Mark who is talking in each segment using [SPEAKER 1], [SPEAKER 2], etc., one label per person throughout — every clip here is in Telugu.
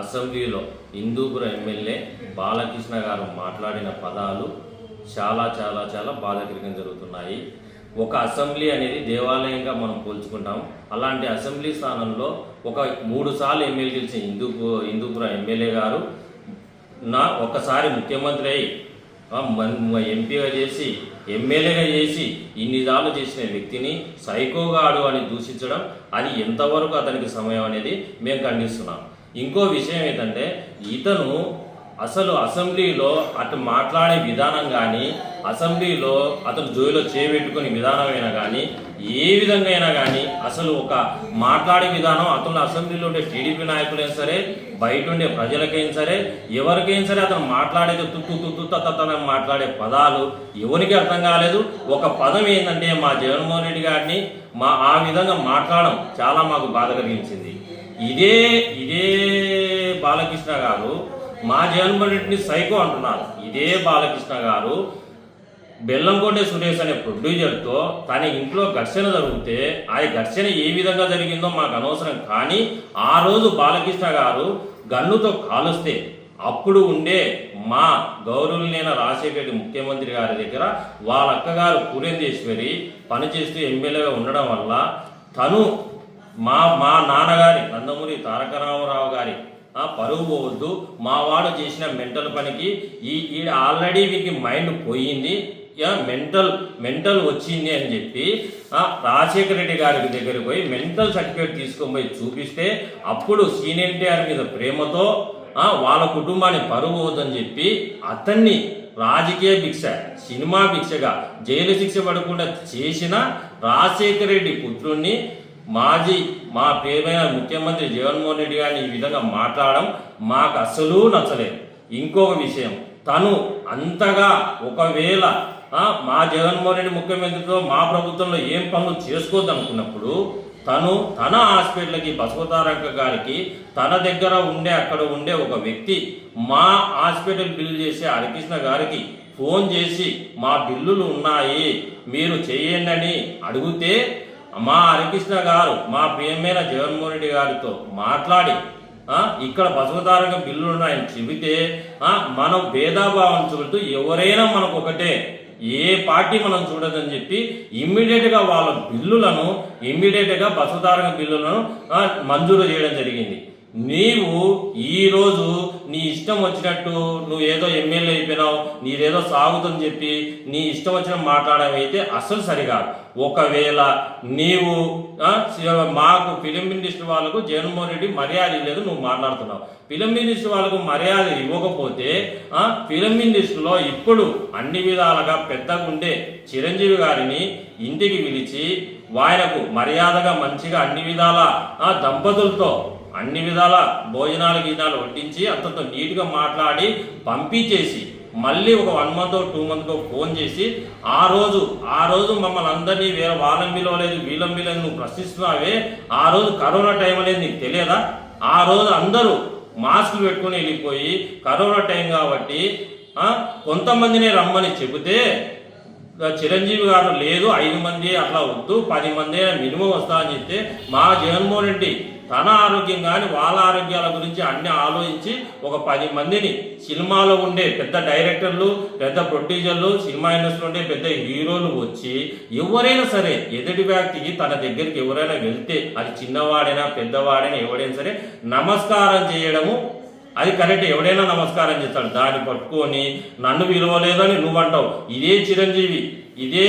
[SPEAKER 1] అసెంబ్లీలో హిందూపుర ఎమ్మెల్యే బాలకృష్ణ గారు మాట్లాడిన పదాలు చాలా చాలా చాలా బాధాకరంగా జరుగుతున్నాయి. ఒక అసెంబ్లీ అనేది దేవాలయంగా మనం పోల్చుకుంటాం. అలాంటి అసెంబ్లీ స్థానంలో ఒక మూడు సార్లు ఎమ్మెల్యే గెలిచిన హిందూపు హిందూపుర ఎమ్మెల్యే గారు నా ఒక్కసారి ముఖ్యమంత్రి అయి మన్- ఎంపీగా చేసి ఎమ్మెల్యేగా చేసి ఇన్నిసార్లు చేసిన వ్యక్తిని సైకోగాడు అని దూషించడం అది ఎంతవరకు అతనికి సమయం అనేది మేము ఖండిస్తున్నాం. ఇంకో విషయం ఏంటంటే ఇతను అసలు అసెంబ్లీలో అటు మాట్లాడే విధానం కానీ అసెంబ్లీలో అతను జోయిలో చేపెట్టుకునే విధానమైనా కానీ ఏ విధంగా అయినా కానీ అసలు ఒక మాట్లాడే విధానం అతను అసెంబ్లీలో ఉండే టీడీపీ నాయకులైనా సరే బయట ఉండే ప్రజలకైనా సరే ఎవరికైనా సరే అతను మాట్లాడేది తుత్తు తుత్తు తత్తన మాట్లాడే పదాలు ఎవరికి అర్థం కాలేదు. ఒక పదం ఏంటంటే మా జగన్మోహన్ రెడ్డి గారిని మా ఆ విధంగా మాట్లాడడం చాలా మాకు బాధ కలిగించింది. ఇదే ఇదే బాలకృష్ణ గారు మా జగన్మోహన్ రెడ్డిని సైకో అంటున్నారు. ఇదే బాలకృష్ణ గారు బెల్లంకోటే సురేష్ అనే ప్రొడ్యూసర్తో తన ఇంట్లో ఘర్షణ జరిగితే ఆ ఘర్షణ ఏ విధంగా జరిగిందో మాకు అనవసరం. కానీ ఆ రోజు బాలకృష్ణ గారు గన్నుతో కాలుస్తే అప్పుడు ఉండే మా గౌరవులైన రాజశేఖర ముఖ్యమంత్రి గారి దగ్గర వాళ్ళ అక్కగారు పూరేందేశ్వరి పనిచేస్తూ ఎమ్మెల్యేగా ఉండడం వల్ల తను మా మా నాన్నగారి నందమూరి తారక రామారావు గారి పరువు పోవద్దు. మా వాడు చేసిన మెంటల్ పనికి ఈ ఈ ఆల్రెడీ వీరికి మైండ్ పోయింది. మెంటల్ మెంటల్ వచ్చింది అని చెప్పి రాజశేఖర రెడ్డి గారి దగ్గరికి పోయి మెంటల్ సర్టిఫికేట్ తీసుకొని పోయి చూపిస్తే అప్పుడు సీనియర్ ఎన్టీఆర్ మీద ప్రేమతో వాళ్ళ కుటుంబాన్ని పరువు పోవద్దని చెప్పి అతన్ని రాజకీయ భిక్ష సినిమా భిక్షగా జైలు శిక్ష పడకుండా చేసిన రాజశేఖర రెడ్డి పుత్రుణ్ణి మాజీ మా ప్రియమైన ముఖ్యమంత్రి జగన్మోహన్ రెడ్డి గారిని ఈ విధంగా మాట్లాడడం మాకు అస్సలు నచ్చలేదు. ఇంకొక విషయం తను అంతగా ఒకవేళ మా జగన్మోహన్ రెడ్డి ముఖ్యమంత్రితో మా ప్రభుత్వంలో ఏం పనులు చేసుకోవద్దు అనుకున్నప్పుడు తను తన హాస్పిటల్కి బసవతారక గారికి తన దగ్గర ఉండే అక్కడ ఉండే ఒక వ్యక్తి మా హాస్పిటల్ బిల్లు చేసే హరికృష్ణ గారికి ఫోన్ చేసి మా బిల్లులు ఉన్నాయి మీరు చేయండి అని అడిగితే మా హరికృష్ణ గారు మా ప్రియమైన జగన్మోహన్ రెడ్డి గారితో మాట్లాడి ఇక్కడ ఇక్కడ బసవతారక బిల్లులు ఉన్నాయని చెబితే మనం భేదాభావం చూడుతూ ఎవరైనా మనకు ఒకటే ఏ పార్టీ మనం చూడదని చెప్పి ఇమ్మీడియట్గా వాళ్ళ బిల్లులను ఇమ్మీడియట్గా బసవతారక బిల్లులను మంజూరు చేయడం జరిగింది. నీవు ఈరోజు నీ ఇష్టం వచ్చినట్టు నువ్వు ఏదో ఎమ్మెల్యే అయిపోయినావు నీదేదో సాగుతుందని చెప్పి నీ ఇష్టం వచ్చిన మాట్లాడడం అయితే అసలు సరికాదు. ఒకవేళ నీవు మాకు ఫిలిం ఇండస్ట్రీ వాళ్ళకు జగన్మోహన్ రెడ్డి మర్యాద లేదు నువ్వు మాట్లాడుతున్నావు. ఫిలిం ఇండస్ట్రీ వాళ్ళకు మర్యాద ఇవ్వకపోతే ఫిలిం ఇండస్ట్రీలో ఇప్పుడు అన్ని విధాలుగా పెద్దగా ఉండే చిరంజీవి గారిని ఇంటికి పిలిచి వాయనకు మర్యాదగా మంచిగా అన్ని విధాల దంపతులతో అన్ని విధాల భోజనాలు గీజనాలు వడ్డించి అతనితో నీట్గా మాట్లాడి పంపించేసి మళ్ళీ ఒక వన్ మంత్ టూ మంత్కో ఫోన్ చేసి ఆ రోజు ఆ రోజు మమ్మల్ని అందరినీ వేరే వాళ్ళని పిలవలేదు వీళ్ళని పిలవలేదు నువ్వు ప్రశ్నిస్తున్నావే ఆ రోజు కరోనా టైం అనేది నీకు తెలియదా? ఆ రోజు అందరూ మాస్కులు పెట్టుకొని వెళ్ళిపోయి కరోనా టైం కాబట్టి కొంతమందినే రమ్మని చెబితే చిరంజీవి గారు లేదు ఐదు మంది అట్లా వద్దు పది మంది మినిమం వస్తా అని చెప్తే మా జగన్మోహన్ రెడ్డి తన ఆరోగ్యం కానీ వాళ్ళ ఆరోగ్యాల గురించి అన్ని ఆలోచించి ఒక పది మందిని సినిమాలో ఉండే పెద్ద డైరెక్టర్లు పెద్ద ప్రొడ్యూసర్లు సినిమా ఇండస్ట్రీలో ఉండే పెద్ద హీరోలు వచ్చి ఎవరైనా సరే ఎదుటి వ్యక్తికి తన దగ్గరికి ఎవరైనా వెళ్తే అది చిన్నవాడైనా పెద్దవాడైనా ఎవడైనా సరే నమస్కారం చేయడము అది కరెక్ట్. ఎవడైనా నమస్కారం చేస్తాడు. దాన్ని పట్టుకొని నన్ను విలువలేదని నువ్వు అంటావు ఇదే చిరంజీవి. ఇదే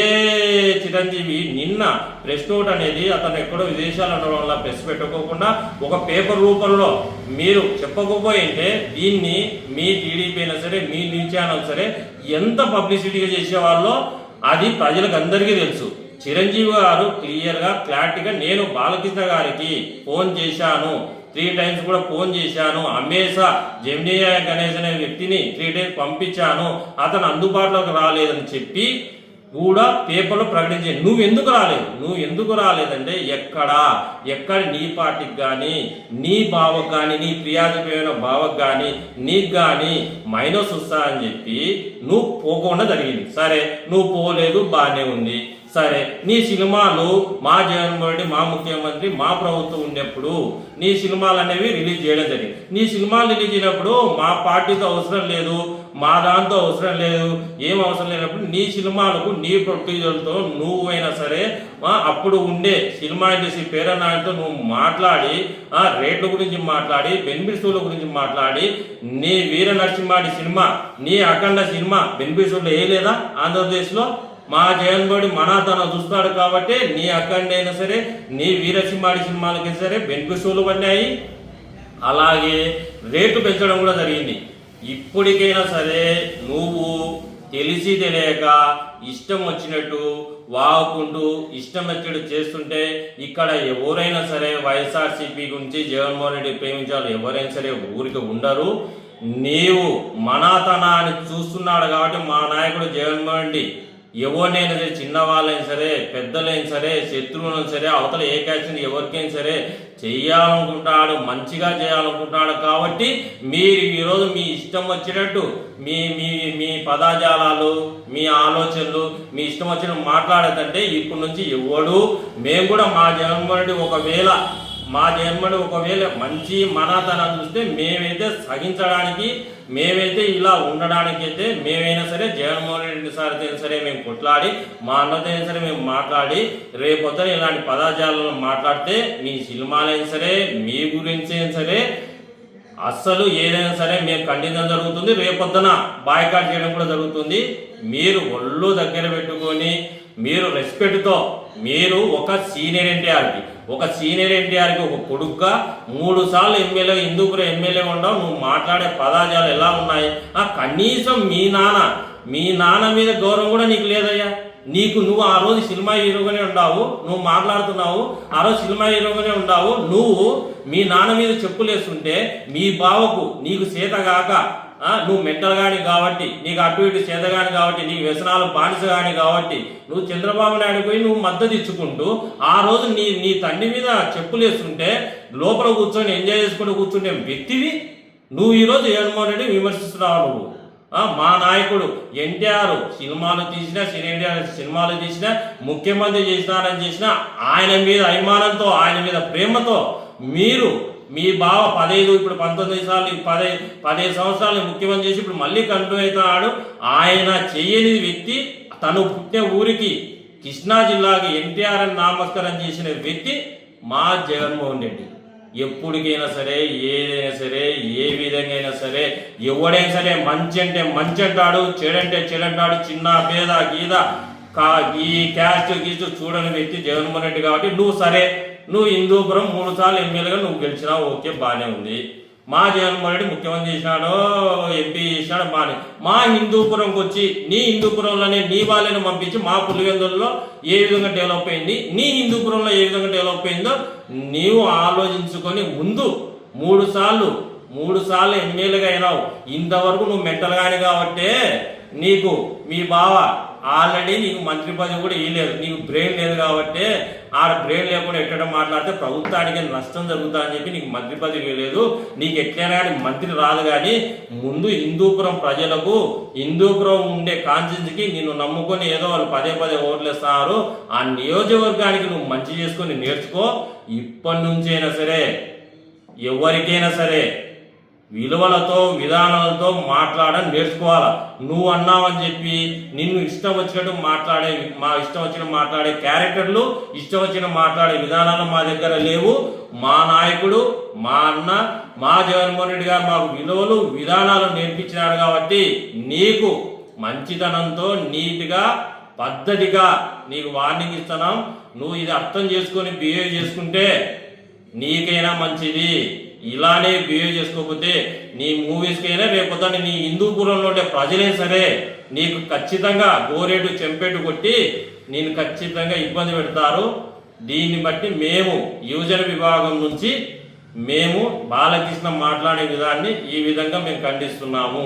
[SPEAKER 1] చిరంజీవి నిన్న ప్రెస్ నోట్ అనేది అతను ఎక్కడో విదేశాలు ఉండడం వల్ల ప్రెస్ పెట్టుకోకుండా ఒక పేపర్ రూపంలో మీరు చెప్పకపోయింటే దీన్ని మీ టీడీపీ అయినా సరే మీ న్యూస్ ఛానల్ సరే ఎంత పబ్లిసిటీగా చేసేవాళ్ళో అది ప్రజలకు అందరికీ తెలుసు. చిరంజీవి గారు క్లియర్గా క్లారిటీగా నేను బాలకృష్ణ గారికి ఫోన్ చేశాను. త్రీ టైమ్స్ కూడా ఫోన్ చేశాను. అమ్మేసా జెమినియా గణేష్ అనే వ్యక్తిని త్రీ టైమ్స్ పంపించాను. అతను అందుబాటులోకి రాలేదని చెప్పి కూడా పేపర్లో ప్రకటించే నువ్వు ఎందుకు రాలేదు? నువ్వు ఎందుకు రాలేదంటే ఎక్కడా? ఎక్కడ నీ పార్టీకి కానీ నీ బావకు కానీ నీ ప్రియాధిపైన బావకు కానీ నీకు కానీ మైనస్ వస్తా అని చెప్పి నువ్వు పోకుండా జరిగింది. సరే నువ్వు పోలేదు బాగానే ఉంది. సరే నీ సినిమాలు మా జగన్మోహన్ రెడ్డి మా ముఖ్యమంత్రి మా ప్రభుత్వం ఉన్నప్పుడు నీ సినిమాలు అనేవి రిలీజ్ చేయడం జరిగింది. నీ సినిమాలు రిలీజ్ అయినప్పుడు మా పార్టీతో అవసరం లేదు. మా దాంతో అవసరం లేదు. ఏం అవసరం లేనప్పుడు నీ సినిమాలకు నీ ప్రొడ్యూసర్తో నువ్వైనా సరే అప్పుడు ఉండే సినిమా ఇండస్ట్రీ పేరన్నాయంతో నువ్వు మాట్లాడి ఆ రేట్ల గురించి మాట్లాడి బెనిఫిట్స్ గురించి మాట్లాడి నీ వీర నరసింహాడి సినిమా నీ అఖండ సినిమా బెనిఫిట్స్ ఏ లేదా ఆంధ్రప్రదేశ్లో మా జయంతోడి మన తన చూస్తాడు కాబట్టి నీ అఖండ అయినా సరే నీ వీరసింహాడి సినిమాలకి సరే బెనిఫిట్స్ పడినాయి. అలాగే రేటు పెంచడం కూడా జరిగింది. ఇప్పటికైనా సరే నువ్వు తెలిసి తెలియక ఇష్టం వచ్చినట్టు వాగుకుంటూ ఇష్టం వచ్చినట్టు చేస్తుంటే ఇక్కడ ఎవరైనా సరే వైఎస్ఆర్సీపీ గురించి జగన్మోహన్ రెడ్డి ప్రేమించాలి ఎవరైనా సరే ఊరికి ఉండరు. నీవు మనాతనాన్ని చూస్తున్నాడు కాబట్టి మా నాయకుడు జగన్మోహన్ రెడ్డి. ఎవరినైనా సరే చిన్నవాళ్ళైనా సరే పెద్దలైనా సరే శత్రువులైనా సరే అవతల ఏ క్యాషన్ ఎవరికైనా సరే చేయాలనుకుంటాడు మంచిగా చేయాలనుకుంటాడు కాబట్టి మీరు ఈరోజు మీ ఇష్టం వచ్చినట్టు మీ మీ మీ పదాజాలాలు మీ ఆలోచనలు మీ ఇష్టం వచ్చినట్టు మాట్లాడదంటే ఇప్పటి నుంచి ఎవడు మేము కూడా మా జగన్మోహన్ ఒకవేళ మా జన్మడు ఒకవేళ మంచి మనాతనం చూస్తే మేమైతే సహించడానికి మేమైతే ఇలా ఉండడానికి అయితే మేమైనా సరే జగన్మోహన్ రెడ్డి సార్ అయినా సరే మేము కొట్లాడి మా అన్నదైనా సరే మేము మాట్లాడి రేపొద్దున ఇలాంటి పదాజాలను మాట్లాడితే మీ సినిమాలైనా సరే మీ గురించి అయినా సరే అస్సలు ఏదైనా సరే మేము ఖండించడం జరుగుతుంది. రేపొద్దున బాయ్కాట్ చేయడం కూడా జరుగుతుంది. మీరు ఒళ్ళు దగ్గర పెట్టుకొని మీరు రెస్పెక్ట్తో మీరు ఒక సీనియర్ ఎన్టీఆర్కి ఒక సీనియర్ ఎన్టీఆర్కి ఒక కొడుకుగా మూడు సార్లు ఎమ్మెల్యే హిందూపురం ఎమ్మెల్యే ఉండవు. నువ్వు మాట్లాడే పదాజాలు ఎలా ఉన్నాయి? ఆ కనీసం మీ నాన్న మీ నాన్న మీద గౌరవం కూడా నీకు లేదయ్యా. నీకు నువ్వు ఆ రోజు సినిమా హీరోగానే ఉండావు. నువ్వు మాట్లాడుతున్నావు. ఆ రోజు సినిమా హీరోగానే ఉండావు. నువ్వు మీ నాన్న మీద చెప్పులేస్తుంటే మీ బావకు నీకు చేత కాక నువ్వు మెంటల్ గాని కాబట్టి నీకు అటు ఇటు చేత గాని కాబట్టి నీకు వ్యసనాలు బానిస గాని కాబట్టి నువ్వు చంద్రబాబు నాయుడు పోయి నువ్వు మద్దతు ఇచ్చుకుంటూ ఆ రోజు నీ నీ తండ్రి మీద చెప్పులేస్తుంటే లోపల కూర్చొని ఎంజాయ్ చేసుకుంటూ కూర్చుంటే వ్యక్తివి నువ్వు ఈరోజు జగన్మోహన్ రెడ్డి విమర్శిస్తున్నావు నువ్వు. మా నాయకుడు ఎన్టీఆర్ సినిమాలు తీసినా ఎన్టీఆర్ సినిమాలు తీసినా ముఖ్యమంత్రి చేసినారని చేసినా ఆయన మీద అభిమానంతో ఆయన మీద ప్రేమతో మీరు మీ బావ పదహైదు ఇప్పుడు పంతొమ్మిది సార్లు పదే పదిహేను సంవత్సరాలు ముఖ్యమంత్రి చేసి ఇప్పుడు మళ్ళీ కంటిన్యూ అవుతున్నాడు. ఆయన చేయని వ్యక్తి తను పుట్టిన ఊరికి కృష్ణా జిల్లాకి ఎన్టీఆర్ అని నామస్కారం చేసిన వ్యక్తి మా జగన్మోహన్ రెడ్డి. ఎప్పటికైనా సరే ఏదైనా సరే ఏ విధంగా అయినా సరే ఎవడైనా సరే మంచి అంటే మంచి అంటాడు చెడంటే చెడంటాడు చిన్న పేద గీద కా ఈ క్యాస్ట్ గీస్ట్ చూడని వ్యక్తి జగన్మోహన్ రెడ్డి కాబట్టి నువ్వు సరే. నువ్వు హిందూపురం మూడు సార్లు ఎమ్మెల్యేగా నువ్వు గెలిచినావు ఓకే బాగానే ఉంది. మా జగన్మోహన్ రెడ్డి ముఖ్యమంత్రి చేసినాడు ఎంపీ చేసినాడు బాగానే మా హిందూపురంకి వచ్చి నీ హిందూపురంలోనే నీ వాళ్ళని పంపించి మా పులివెందుల్లో ఏ విధంగా డెవలప్ అయింది నీ హిందూపురంలో ఏ విధంగా డెవలప్ అయిందో నీవు ఆలోచించుకొని ముందు మూడు సార్లు మూడు సార్లు ఎమ్మెల్యేగా అయినావు. ఇంతవరకు నువ్వు మెంటల్ కాబట్టే నీకు మీ బావ ఆల్రెడీ నీకు మంత్రి పదవి కూడా ఇవ్వలేదు నీకు బ్రెయిన్ లేదు కాబట్టి ఆడ బ్రెయిన్ లేకుండా ఎట్టడం మాట్లాడితే ప్రభుత్వానికి నష్టం జరుగుతా అని చెప్పి నీకు మంత్రి పదవి ఇవ్వలేదు. నీకు ఎట్లయినా కానీ మంత్రి రాదు కానీ ముందు హిందూపురం ప్రజలకు హిందూపురం ఉండే కాన్స్టిట్యూన్సీకి నిన్ను నమ్ముకొని ఏదో వాళ్ళు పదే పదే ఓట్లేస్తున్నారు ఆ నియోజకవర్గానికి నువ్వు మంచి చేసుకొని నేర్చుకో. ఇప్పటి నుంచైనా సరే ఎవరికైనా సరే విలువలతో విధానాలతో మాట్లాడడం నేర్చుకోవాలి? నువ్వు అన్నావని చెప్పి నిన్ను ఇష్టం వచ్చినట్టు మాట్లాడే మా ఇష్టం వచ్చిన మాట్లాడే క్యారెక్టర్లు ఇష్టం వచ్చిన మాట్లాడే విధానాలు మా దగ్గర లేవు. మా నాయకుడు మా అన్న మా జగన్మోహన్ రెడ్డి గారు మాకు విలువలు విధానాలు నేర్పించినారు కాబట్టి నీకు మంచితనంతో నీట్గా పద్ధతిగా నీకు వార్నింగ్ ఇస్తున్నాం. నువ్వు ఇది అర్థం చేసుకొని బిహేవ్ చేసుకుంటే నీకైనా మంచిది. ఇలానే బిహేవ్ చేసుకోకపోతే నీ మూవీస్కైనా రేపొద్దున నీ హిందూపురంలో ఉండే ప్రజలే సరే నీకు ఖచ్చితంగా గోరేటు చెంపేటు కొట్టి నేను ఖచ్చితంగా ఇబ్బంది పెడతారు. దీన్ని బట్టి మేము యువజన విభాగం నుంచి మేము బాలకృష్ణ మాట్లాడే విధాన్ని ఈ విధంగా మేము ఖండిస్తున్నాము.